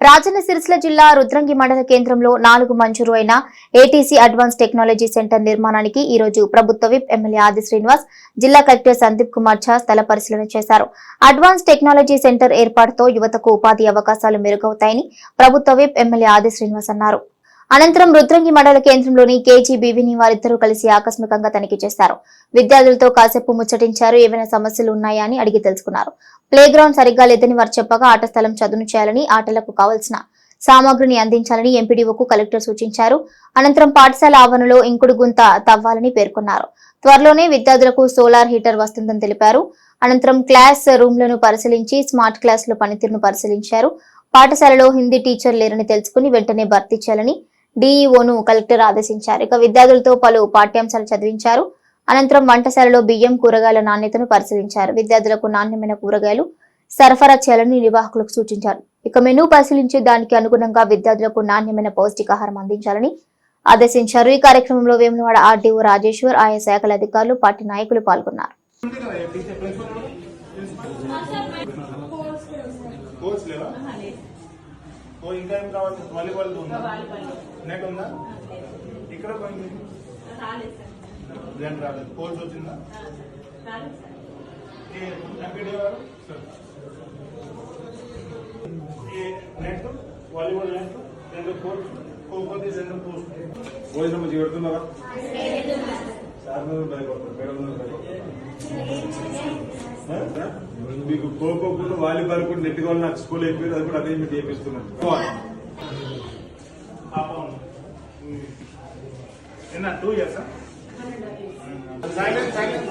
రాజన్న సిరిసిల్ల జిల్లా రుద్రంగి మండల కేంద్రంలో నాలుగు మంజూరు అయిన ఏటీసీ అడ్వాన్స్ టెక్నాలజీ సెంటర్ నిర్మాణానికి ఈ రోజు ప్రభుత్వ విప్ ఎమ్మెల్యే ఆది శ్రీనివాస్ జిల్లా కలెక్టర్ సందీప్ కుమార్ ఝా స్థల పరిశీలన చేశారు. అడ్వాన్స్ టెక్నాలజీ సెంటర్ ఏర్పాటుతో యువతకు ఉపాధి అవకాశాలు మెరుగవుతాయని ప్రభుత్వ విప్ ఎమ్మెల్యే ఆది శ్రీనివాస్ అన్నారు. అనంతరం రుద్రంగి మండల కేంద్రంలోని కేజీబీవీని వారిద్దరూ కలిసి ఆకస్మికంగా తనిఖీ చేశారు. విద్యార్థులతో కాసేపు ముచ్చటించారు. ఏమైనా సమస్యలు ఉన్నాయా అని అడిగి తెలుసుకున్నారు. ప్లే గ్రౌండ్ సరిగ్గా లేదని వారు చెప్పగా ఆట స్థలం చదును చేయాలని ఆటలకు కావలసిన సామాగ్రిని అందించాలని ఎంపీడీఓకు కలెక్టర్ సూచించారు. అనంతరం పాఠశాల ఆవరణలో ఇంకుడు గుంత తవ్వాలని పేర్కొన్నారు. త్వరలోనే విద్యార్థులకు సోలార్ హీటర్ వస్తుందని తెలిపారు. అనంతరం క్లాస్ రూమ్లను పరిశీలించి స్మార్ట్ క్లాసుల పనితీరును పరిశీలించారు. పాఠశాలలో హిందీ టీచర్ లేరని తెలుసుకుని వెంటనే భర్తీ చేయాలని డీఈఓను కలెక్టర్ ఆదేశించారు. ఇక విద్యార్థులతో పలు పాఠ్యాంశాలు చదివించారు. అనంతరం వంటశాలలో బియ్యం కూరగాయల నాణ్యతను పరిశీలించారు. విద్యార్థులకు నాణ్యమైన కూరగాయలు సరఫరా చేయాలని నిర్వాహకులకు సూచించారు. ఇక మెనూ పరిశీలించి దానికి అనుగుణంగా విద్యార్థులకు నాణ్యమైన పౌష్టికాహారం అందించాలని ఆదేశించారు. ఈ కార్యక్రమంలో వేములవాడ ఆర్డీఓ రాజేశ్వర్ ఆయా శాఖల అధికారులు పార్టీ నాయకులు పాల్గొన్నారు. కోర్స్ లేవా ఓ ఇంకా ఏం కావాలి? వాలీబాల్ ఉందా? నెట్ ఉందా? ఇక్కడ పోయింది. రెండు రాలేదు. కోచ్ వచ్చిందా? నెట్? Volleyball net? రెండు కోచ్ కోకోది రెండు కోచ్ భోజనం మంచిగా పెడుతున్నారా సార్ మీద భయపడతారు. మేడం మీద భయపడతారు. మీకు ఖోఖో కూడా వాలీబాల్ కూడా నెట్ కావాలి నాకు స్కూల్ అయిపోయింది అది కూడా అదే మీకు చేపిస్తున్నాను ఎన్న two years silent silent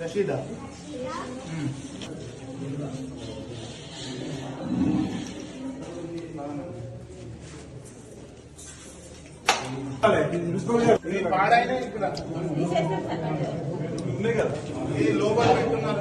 Rashida? ఈ పాడైన ఇక్కడ. ఉన్నాయి కదా. ఈ లోపల పెట్టున్నారు